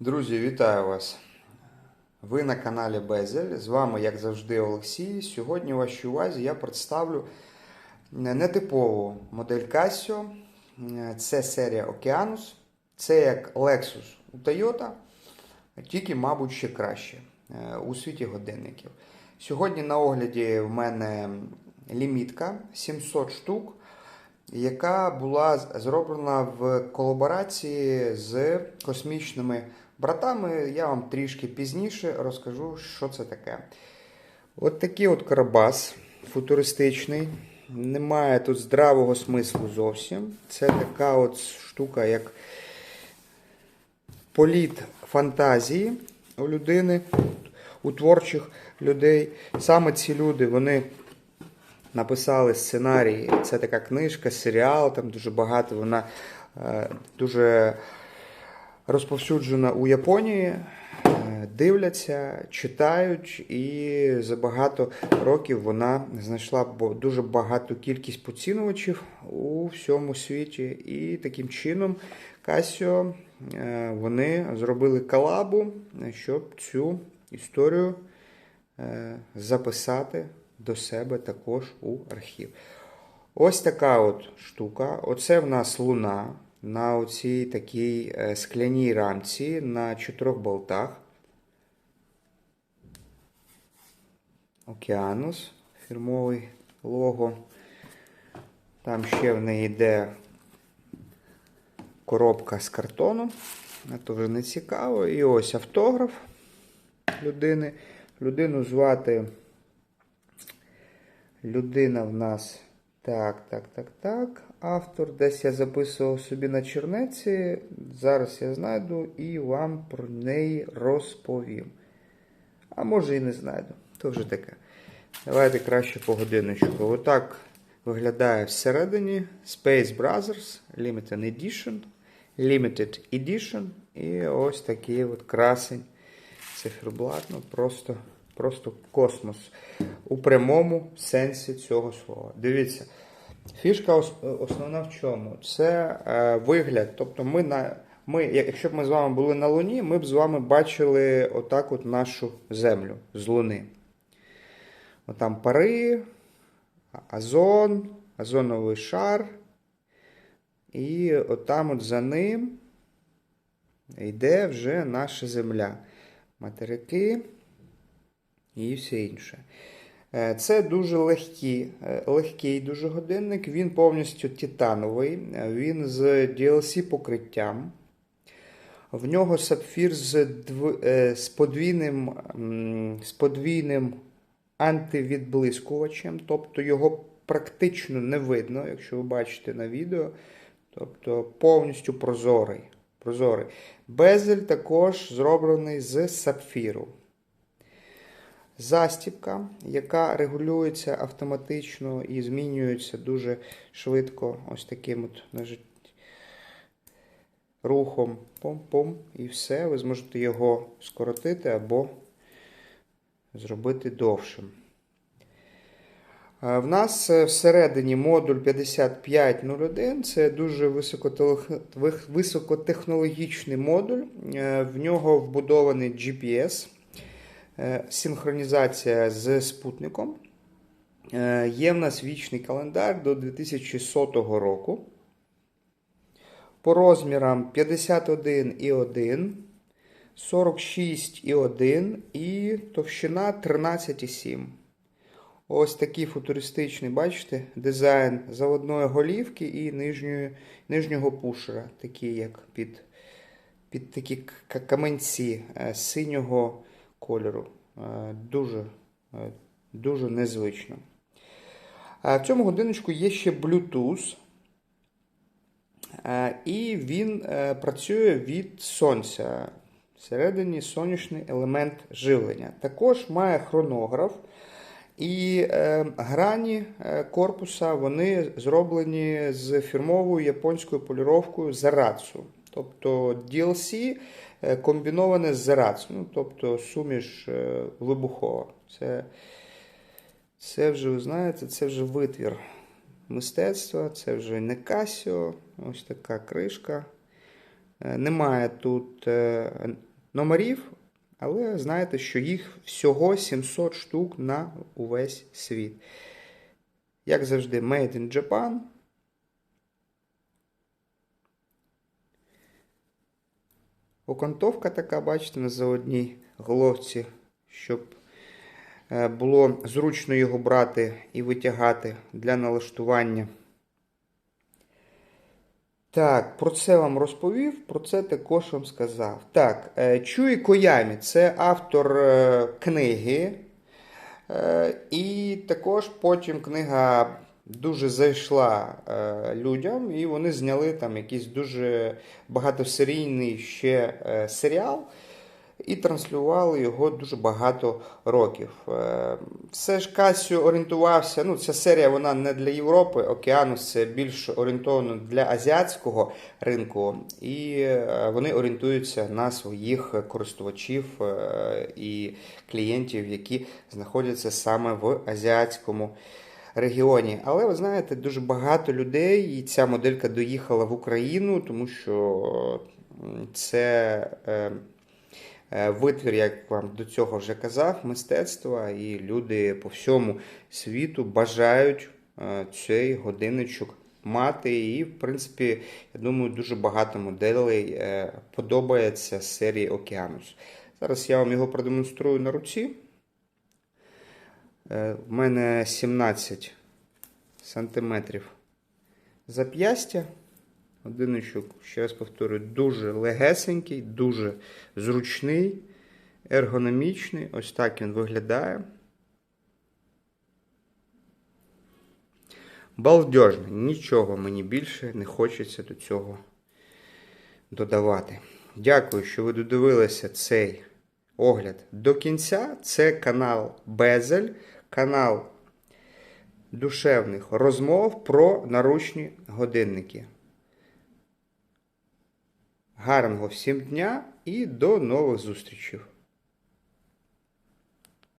Друзі, вітаю вас! Ви на каналі Безель. З вами, як завжди, Олексій. Сьогодні у вашій увазі я представлю нетипову модель Casio. Це серія Oceanus. Це як Lexus у Toyota, тільки, мабуть, ще краще е, у світі годинників. Сьогодні на огляді в мене лімітка 700 штук, яка була зроблена в колаборації з космічними братами. Я вам трішки пізніше розкажу, що це таке. От такий от карабас футуристичний. Немає тут здравого смислу зовсім. Це така от штука, як політ фантазії у людини, у творчих людей. Саме ці люди, вони написали сценарій. Це така книжка, серіал, там дуже багато. Вона е, дуже розповсюджена у Японії. Е, Дивляться, читають, і за багато років вона знайшла дуже багату кількість поцінувачів у всьому світі. І таким чином Casio е, вони зробили колабу, щоб цю історію е, записати до себе також у архів. Ось така от штука. Оце в нас луна на оцій такій е, скляній рамці на чотирьох болтах. Океанус, фірмовий лого. Там ще в неї йде коробка з картону. Це вже не цікаво. І ось автограф людини. Людину звати. Людина в нас. Так, так, так, так. Автор. Десь я записував собі на чернеці. Зараз я знайду і вам про неї розповім. А може і не знайду. То вже таке. Давайте краще по годиночку. Отак виглядає всередині Space Brothers Limited Edition. Limited Edition. І ось такий от красень циферблат. Ну, просто, просто космос. У прямому сенсі цього слова. Дивіться. Фішка основна в чому? Це е, вигляд. Тобто, ми на. Ми, якщо б ми з вами були на Луні, ми б з вами бачили отак от нашу землю з Луни. Отам пари, озон, озоновий шар. І отам от за ним йде вже наша земля. Материки і все інше. Е, Це дуже легкі, е, легкий дуже годинник. Він повністю титановий. Е, Він з DLC покриттям. В нього сапфір з, дв... з, подвійним, з подвійним антивідблискувачем, тобто його практично не видно, якщо ви бачите на відео. Тобто повністю прозорий. прозорий. Безель також зроблений з сапфіру. Застібка, яка регулюється автоматично і змінюється дуже швидко, ось таким от рухом пом-пом, і все. Ви зможете його скоротити або зробити довшим. Е, В нас е, всередині модуль 5501. Це дуже високотехнологічний модуль. Е, В нього вбудований GPS, синхронізація з спутником. Е, Є в нас вічний календар до 2100 року. По розмірам 51,1, 46,1 і товщина 13,7. Ось такий футуристичний, бачите, дизайн заводної голівки і нижньої, нижнього пушера, такий як під, під такі каменці е, синього кольору. Е, Дуже, е, дуже незвично. В цьому годиночку є ще Bluetooth. Е, І він е, працює від сонця. Всередині сонячний елемент живлення. Також має хронограф. І е, грані е, корпуса вони зроблені з фірмовою японською поліровкою Zaratsu. Тобто DLC е, комбіноване з Zaratsu, ну, тобто суміш е, вибухова. Це, це вже, ви знаєте, це вже витвір мистецтва, це вже не Casio, ось така кришка. Е, Немає тут е, номерів, але знаєте, що їх всього 700 штук на увесь світ. Як завжди, Made in Japan. Окантовка така, бачите, на заводній головці, щоб е, було зручно його брати і витягати для налаштування. Так, про це вам розповів, про це також вам сказав. Так, е, Чуї Коямі це автор е, книги. І також потім книга дуже зайшла е, людям, і вони зняли там якийсь дуже багатосерійний ще е, серіал і транслювали його дуже багато років. Е, Все ж Касіо орієнтувався. Ну, ця серія вона не для Європи, Океанус це більш орієнтовано для азіатського ринку, і е, вони орієнтуються на своїх користувачів е, і клієнтів, які знаходяться саме в азіатському регіоні. Але ви знаєте, дуже багато людей, і ця моделька доїхала в Україну, тому що це. е, Е, Витвір, як вам до цього вже казав, мистецтва, і люди по всьому світу бажають е, цей годинничок мати. І, в принципі, я думаю, дуже багато моделей подобається серії Океанус. Зараз я вам його продемонструю на руці. Е, В мене 17 сантиметрів зап'ястя. Одиночок, ще раз повторюю, дуже легесенький, дуже зручний, ергономічний. Ось так він виглядає. Балдежний. Нічого мені більше не хочеться до цього додавати. Дякую, що ви додивилися цей огляд до кінця. Це канал Безель, канал душевних розмов про наручні годинники. Гарного всім дня і до нових зустрічей!